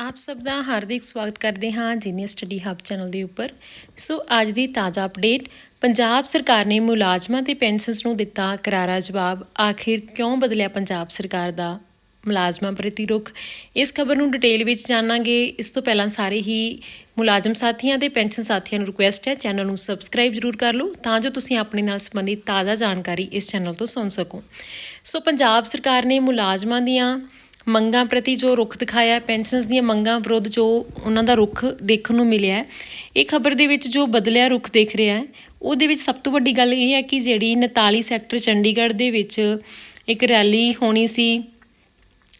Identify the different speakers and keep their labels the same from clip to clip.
Speaker 1: ਆਪ ਸਭ ਦਾ ਹਾਰਦਿਕ ਸਵਾਗਤ ਕਰਦੇ ਹਾਂ ਜੀਨੀਅਰ ਸਟੱਡੀ ਹੱਬ ਚੈਨਲ ਦੇ ਉੱਪਰ। ਸੋ ਅੱਜ ਦੀ ਤਾਜ਼ਾ ਅਪਡੇਟ ਪੰਜਾਬ ਸਰਕਾਰ ਨੇ ਮੁਲਾਜ਼ਮਾਂ ਤੇ ਪੈਨਸ਼ਨਸ ਨੂੰ ਦਿੱਤਾ ਕਰਾਰਾ ਜਵਾਬ। ਆਖਿਰ ਕਿਉਂ ਬਦਲਿਆ ਪੰਜਾਬ ਸਰਕਾਰ ਦਾ ਮੁਲਾਜ਼ਮਾਂ ਪ੍ਰਤੀ ਰੁਖ? ਇਸ ਖਬਰ ਨੂੰ ਡਿਟੇਲ ਵਿੱਚ ਜਾਣਾਂਗੇ। ਇਸ ਤੋਂ ਪਹਿਲਾਂ ਸਾਰੇ ਹੀ ਮੁਲਾਜ਼ਮ ਸਾਥੀਆਂ ਤੇ ਪੈਨਸ਼ਨ ਸਾਥੀਆਂ ਨੂੰ ਰਿਕੁਐਸਟ ਹੈ, ਚੈਨਲ ਨੂੰ ਸਬਸਕ੍ਰਾਈਬ ਜ਼ਰੂਰ ਕਰ ਲਓ ਤਾਂ ਜੋ ਤੁਸੀਂ ਆਪਣੇ ਨਾਲ ਸੰਬੰਧਿਤ ਤਾਜ਼ਾ ਜਾਣਕਾਰੀ ਇਸ ਚੈਨਲ ਤੋਂ ਸੁਣ ਸਕੋ। ਸੋ ਪੰਜਾਬ ਸਰਕਾਰ ਨੇ ਮੁਲਾਜ਼ਮਾਂ ਦੀਆਂ ਮੰਗਾਂ ਪ੍ਰਤੀ ਜੋ ਰੁਖ ਦਿਖਾਇਆ ਪੈਨਸ਼ਨਸ ਦੀਆਂ ਮੰਗਾਂ ਵਿਰੁੱਧ ਜੋ ਉਹਨਾਂ ਦਾ ਰੁਖ ਦੇਖਣ ਨੂੰ ਮਿਲਿਆ ਇਹ ਖਬਰ ਦੇ ਵਿੱਚ ਜੋ ਬਦਲਿਆ ਰੁਖ ਦੇਖ ਰਿਹਾ ਹੈ, ਉਹਦੇ ਵਿੱਚ ਸਭ ਤੋਂ ਵੱਡੀ ਗੱਲ ਇਹ ਹੈ ਕਿ ਜਿਹੜੀ 39 ਸੈਕਟਰ ਚੰਡੀਗੜ੍ਹ ਦੇ ਵਿੱਚ ਇੱਕ ਰੈਲੀ ਹੋਣੀ ਸੀ।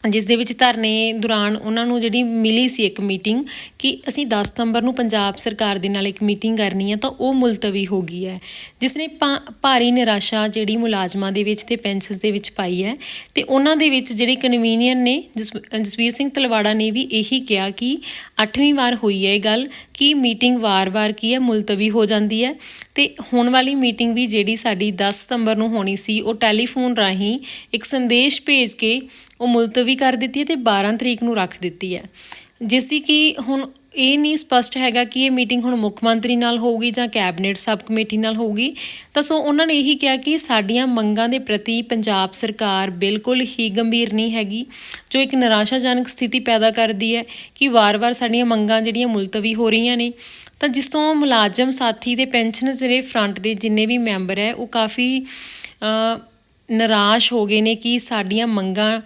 Speaker 1: ਜਿਸ ਦੇ ਵਿੱਚ ਧਰਨੇ ਦੌਰਾਨ ਉਹਨਾਂ ਨੂੰ ਜਿਹੜੀ ਮਿਲੀ ਸੀ ਇੱਕ ਮੀਟਿੰਗ ਕਿ ਅਸੀਂ 10 ਸਤੰਬਰ ਨੂੰ ਪੰਜਾਬ ਸਰਕਾਰ ਦੇ ਨਾਲ ਇੱਕ ਮੀਟਿੰਗ ਕਰਨੀ ਹੈ ਤਾਂ ਉਹ ਮੁਲਤਵੀ ਹੋ ਗਈ ਹੈ। ਜਿਸ ਨੇ ਭਾ- ਭਾਰੀ ਨਿਰਾਸ਼ਾ ਜਿਹੜੀ ਮੁਲਾਜ਼ਮਾਂ ਦੇ ਵਿੱਚ ਤੇ ਪੈਨਸ਼ਨਸ ਦੇ ਵਿੱਚ ਪਾਈ ਹੈ ਤੇ ਉਹਨਾਂ ਦੇ ਵਿੱਚ ਜਿਹੜੇ ਕਨਵੀਨੀਅਨ ਨੇ ਜਸ- ਜਸਵੀਰ ਸਿੰਘ ਤਲਵਾੜਾ ਨੇ ਵੀ ਇਹੀ ਕਿਹਾ ਕਿ 8ਵੀਂ ਵਾਰ ਹੋਈ ਹੈ ਇਹ ਗੱਲ ਕਿ ਮੀਟਿੰਗ ਵਾਰ-ਵਾਰ ਕੀ ਹੈ, ਮੁਲਤਵੀ ਹੋ ਜਾਂਦੀ ਹੈ ਤੇ ਹੁਣ ਵਾਲੀ ਮੀਟਿੰਗ ਵੀ ਜਿਹੜੀ ਸਾਡੀ 10 ਸਤੰਬਰ ਨੂੰ ਹੋਣੀ ਸੀ ਉਹ ਟੈਲੀਫੋਨ ਰਾਹੀਂ ਇੱਕ ਸੰਦੇਸ਼ ਭੇਜ ਕੇ ਉਹ ਮੁਲਤਵੀ ਕਰ ਦਿੱਤੀ ਹੈ ਤੇ 12 ਤਰੀਕ ਨੂੰ ਰੱਖ ਦਿੱਤੀ ਹੈ। ਜਿਸ ਦੀ ਕਿ ਹੁਣ ਇਹ ਨਹੀਂ ਸਪਸ਼ਟ ਹੈਗਾ ਕਿ ਇਹ ਮੀਟਿੰਗ ਹੁਣ ਮੁੱਖ ਮੰਤਰੀ ਨਾਲ ਹੋਊਗੀ ਜਾਂ ਕੈਬਨਿਟ ਸਬ ਕਮੇਟੀ ਨਾਲ ਹੋਊਗੀ। ਤਾਂ ਸੋ ਉਹਨਾਂ ਨੇ ਇਹੀ ਕਿਹਾ ਕਿ ਸਾਡੀਆਂ ਮੰਗਾਂ ਦੇ ਪ੍ਰਤੀ ਪੰਜਾਬ ਸਰਕਾਰ ਬਿਲਕੁਲ ਹੀ ਗੰਭੀਰ ਨਹੀਂ ਹੈਗੀ, ਜੋ ਇੱਕ ਨਿਰਾਸ਼ਾਜਨਕ ਸਥਿਤੀ ਪੈਦਾ ਕਰਦੀ ਹੈ ਕਿ ਵਾਰ-ਵਾਰ ਸਾਡੀਆਂ ਮੰਗਾਂ ਜਿਹੜੀਆਂ ਮੁਲਤਵੀ ਹੋ ਰਹੀਆਂ ਨੇ। ਤਾਂ ਜਿਸ ਤੋਂ ਮੁਲਾਜ਼ਮ ਸਾਥੀ ਤੇ ਪੈਨਸ਼ਨ ਜਿਹੜੇ ਫਰੰਟ ਦੇ ਜਿੰਨੇ ਵੀ ਮੈਂਬਰ ਹੈ, ਉਹ ਕਾਫੀ ਨਿਰਾਸ਼ ਹੋ ਗਏ ਨੇ ਕਿ ਸਾਡੀਆਂ ਮੰਗਾਂ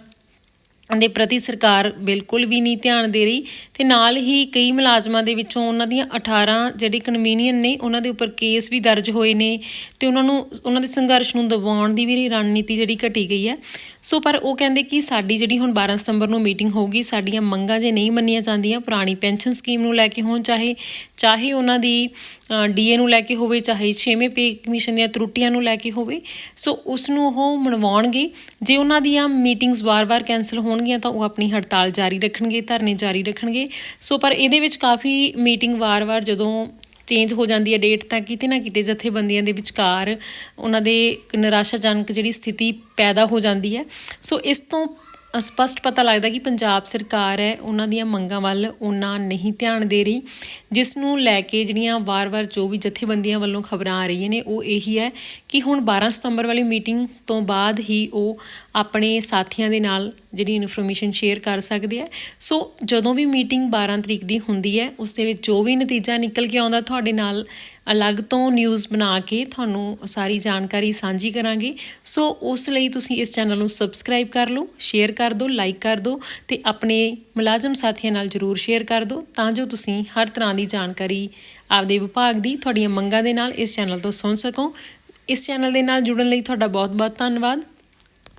Speaker 1: ਦੇ ਪ੍ਰਤੀ ਸਰਕਾਰ ਬਿਲਕੁਲ ਵੀ ਨਹੀਂ ਧਿਆਨ ਦੇ ਰਹੀ ਤੇ ਨਾਲ ਹੀ ਕਈ ਮੁਲਾਜ਼ਮਾਂ ਦੇ ਵਿੱਚੋਂ ਉਹਨਾਂ ਦੀਆਂ 18 ਜਿਹੜੇ ਕਨਵੀਨੀਅਨ ਨੇ, ਉਹਨਾਂ ਦੇ ਉੱਪਰ ਕੇਸ ਵੀ ਦਰਜ ਹੋਏ ਨੇ ਤੇ ਉਹਨਾਂ ਨੂੰ, ਉਹਨਾਂ ਦੇ ਸੰਘਰਸ਼ ਨੂੰ ਦਬਾਉਣ ਦੀ ਵੀ ਰਣਨੀਤੀ ਜਿਹੜੀ ਘਟੀ ਗਈ ਹੈ। ਸੋ ਪਰ ਉਹ ਕਹਿੰਦੇ ਕਿ ਸਾਡੀ ਜਿਹੜੀ ਹੁਣ 12 ਸਤੰਬਰ ਨੂੰ ਮੀਟਿੰਗ ਹੋਊਗੀ, ਸਾਡੀਆਂ ਮੰਗਾਂ ਜੇ ਨਹੀਂ ਮੰਨੀਆਂ ਜਾਂਦੀਆਂ, ਪੁਰਾਣੀ ਪੈਨਸ਼ਨ ਸਕੀਮ ਨੂੰ ਲੈ ਕੇ ਹੋਣ, ਚਾਹੇ ਚਾਹੇ ਉਹਨਾਂ ਦੀ ਡੀਏ ਨੂੰ ਲੈ ਕੇ ਹੋਵੇ, ਚਾਹੇ 6ਵੇਂ ਪੇ ਕਮਿਸ਼ਨ ਦੀਆਂ ਤਰੁੱਟੀਆਂ ਨੂੰ ਲੈ ਕੇ ਹੋਵੇ, ਸੋ ਉਸ ਨੂੰ ਉਹ ਮਨਵਾਉਣਗੇ। ਜੇ ਉਹਨਾਂ ਦੀਆਂ ਮੀਟਿੰਗਸ ਵਾਰ-ਵਾਰ ਕੈਨਸਲ ਹੋਣਗੀਆਂ, ਤਾਂ ਉਹ ਆਪਣੀ ਹੜਤਾਲ ਜਾਰੀ ਰੱਖਣਗੇ, ਧਰਨੇ ਜਾਰੀ ਰੱਖਣਗੇ। ਸੋ ਪਰ ਇਹਦੇ ਵਿੱਚ ਕਾਫੀ ਮੀਟਿੰਗ ਵਾਰ-ਵਾਰ ਜਦੋਂ ਚੇਂਜ ਹੋ ਜਾਂਦੀ ਹੈ ਡੇਟ ਤਾਂ ਕਿਤੇ ਨਾ ਕਿਤੇ ਜਥੇਬੰਦੀਆਂ ਦੇ ਵਿਚਕਾਰ ਉਹਨਾਂ ਦੇ ਨਿਰਾਸ਼ਾਜਨਕ ਜਿਹੜੀ ਸਥਿਤੀ ਪੈਦਾ ਹੋ ਜਾਂਦੀ ਹੈ। ਸੋ ਇਸ ਤੋਂ ਸਪਸ਼ਟ ਪਤਾ ਲੱਗਦਾ ਕਿ ਪੰਜਾਬ ਸਰਕਾਰ ਹੈ, ਉਹਨਾਂ ਦੀਆਂ ਮੰਗਾਂ ਵੱਲ ਉਹਨਾਂ ਨਹੀਂ ਧਿਆਨ ਦੇ ਰਹੀ, ਜਿਸ ਨੂੰ ਲੈ ਕੇ ਜਿਹੜੀਆਂ ਵਾਰ-ਵਾਰ ਜੋ ਵੀ ਜਥੇਬੰਦੀਆਂ ਵੱਲੋਂ ਖਬਰਾਂ ਆ ਰਹੀਆਂ ਨੇ, ਉਹ ਇਹੀ ਹੈ ਕਿ ਹੁਣ 12 ਸਤੰਬਰ ਵਾਲੀ ਮੀਟਿੰਗ ਤੋਂ ਬਾਅਦ ਹੀ ਉਹ ਆਪਣੇ ਸਾਥੀਆਂ ਦੇ ਨਾਲ ਜਿਹੜੀ ਇਨਫੋਰਮੇਸ਼ਨ ਸ਼ੇਅਰ ਕਰ ਸਕਦੇ ਆ। ਸੋ ਜਦੋਂ ਵੀ ਮੀਟਿੰਗ 12 ਤਰੀਕ ਦੀ ਹੁੰਦੀ ਹੈ, ਉਸ ਦੇ ਵਿੱਚ ਜੋ ਵੀ ਨਤੀਜਾ ਨਿਕਲ ਕੇ ਆਉਂਦਾ, ਤੁਹਾਡੇ ਨਾਲ ਅਲੱਗ ਤੋਂ ਨਿਊਜ਼ ਬਣਾ ਕੇ ਤੁਹਾਨੂੰ ਸਾਰੀ ਜਾਣਕਾਰੀ ਸਾਂਝੀ ਕਰਾਂਗੇ। ਸੋ ਉਸ ਲਈ ਤੁਸੀਂ ਇਸ ਚੈਨਲ ਨੂੰ ਸਬਸਕ੍ਰਾਈਬ ਕਰ ਲਓ ਸ਼ੇਅਰ ਕਰ ਦਿਓ ਲਾਈਕ ਕਰ ਦਿਓ ਤੇ ਆਪਣੇ ਮੁਲਾਜ਼ਮ ਸਾਥੀਆਂ ਨਾਲ ਜਰੂਰ ਸ਼ੇਅਰ ਕਰ ਦਿਓ ਤਾਂ ਜੋ ਤੁਸੀਂ ਹਰ ਤਰ੍ਹਾਂ ਦੀ ਜਾਣਕਾਰੀ ਆਪਦੇ ਵਿਭਾਗ ਦੀ, ਤੁਹਾਡੀਆਂ ਮੰਗਾਂ ਦੇ ਨਾਲ ਇਸ ਚੈਨਲ ਤੋਂ ਸੁਣ ਸਕੋ। ਇਸ ਚੈਨਲ ਦੇ ਨਾਲ ਜੁੜਨ ਲਈ ਤੁਹਾਡਾ ਬਹੁਤ-ਬਹੁਤ ਧੰਨਵਾਦ।